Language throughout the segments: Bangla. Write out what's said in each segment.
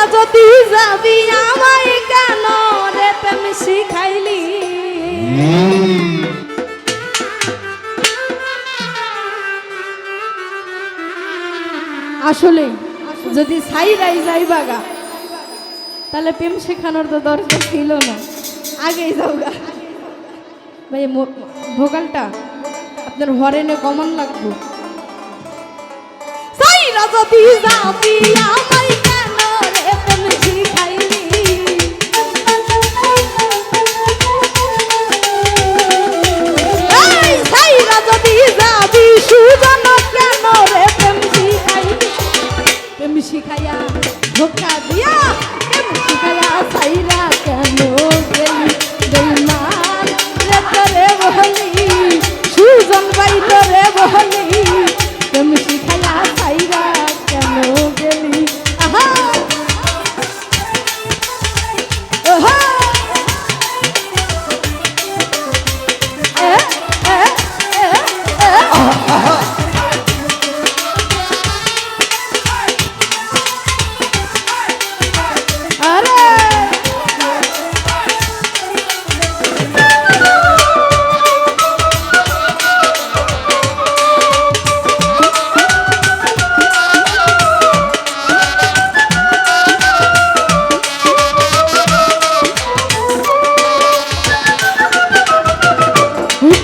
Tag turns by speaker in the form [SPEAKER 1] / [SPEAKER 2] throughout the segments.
[SPEAKER 1] সাইরা যদি যাবি আমায় কেন রে প্রেম শিখাইলি? আসলে যদি সাইরাই যাই বাগা তাহলে প্রেম শেখানোর তো দরকার ছিল না। আগেই যাও গা। ভাই ভোকালটা আপনার হরেনে কমন লাগবো। সাইরা যদি যাবি আমায়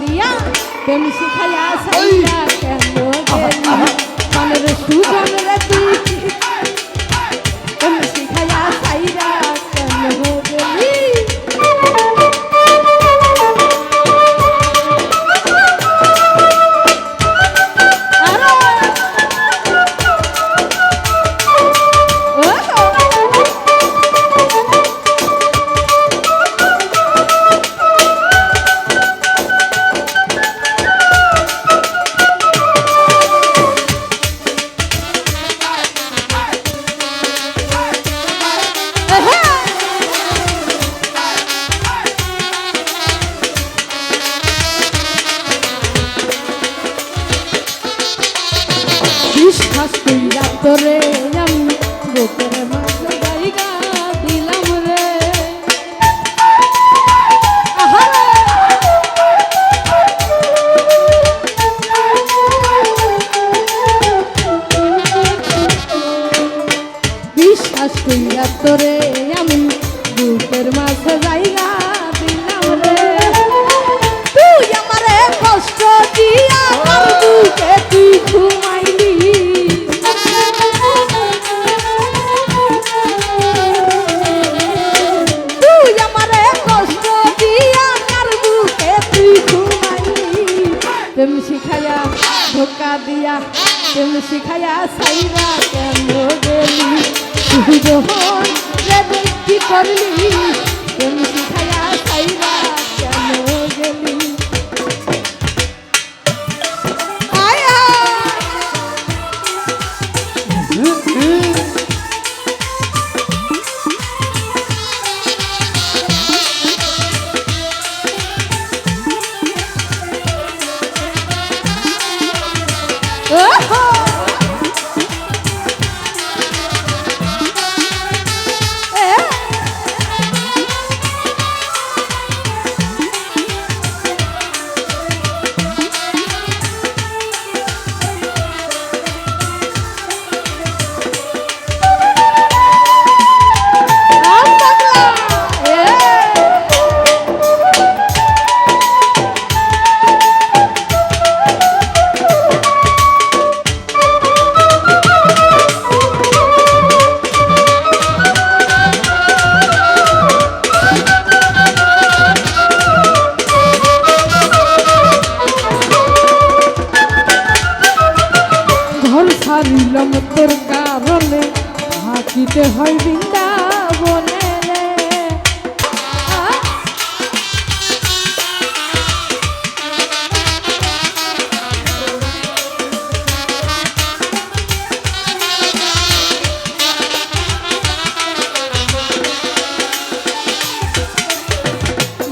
[SPEAKER 1] দিয়া প্রেম শিখাইয়া সাইয়া কেন মাঝে জায়গা দিলাম রে। তুই আমারে কষ্ট দিয়া আমার বুকে তুই ঘুমাইলি। তুই আমারে কষ্ট দিয়া আমার বুকে তুই সাইরা কেন গেলি? তুই যখন কি করলি? প্রেম খায়া সাইরা মন সারিলাম তোর কারণে। হাঁকিতে হয় বৃন্দাবনে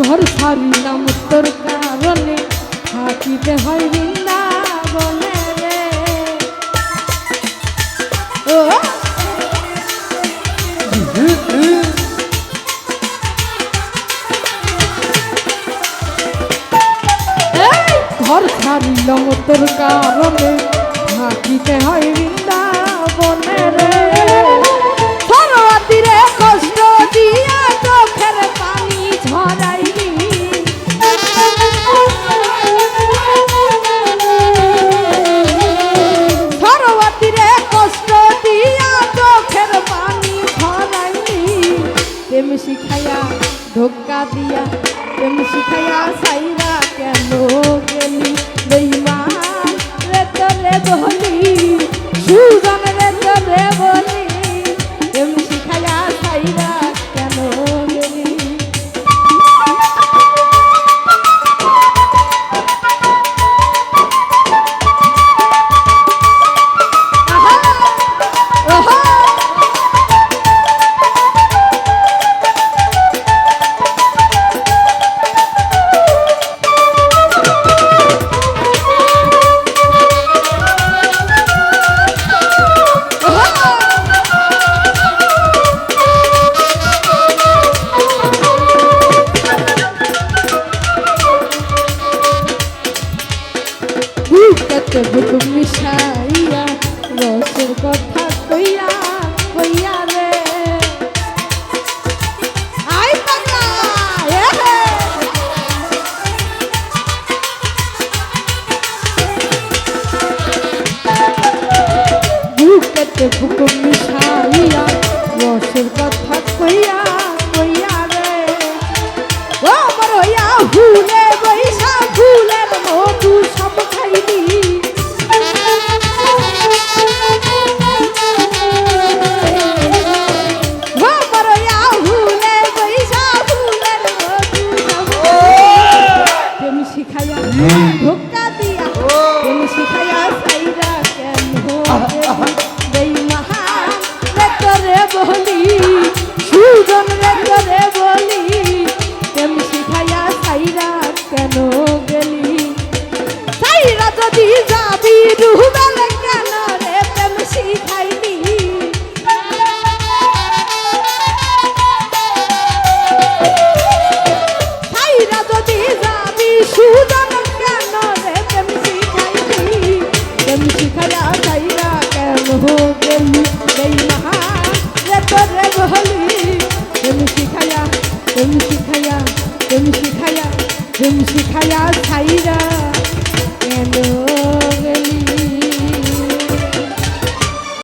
[SPEAKER 1] ঘর সারিলাম তোর কারণে। হাঁকিতে হয় বৃন্দাবনে ঘর ছাড়িল তোর কারণে থাকিতে হয়নি। প্রেম শিখাইয়া ধোকা দিয়া প্রেম শিখাইয়া সাইরা কেন গেলি বেইমান? রে তোলে বহলি সাথে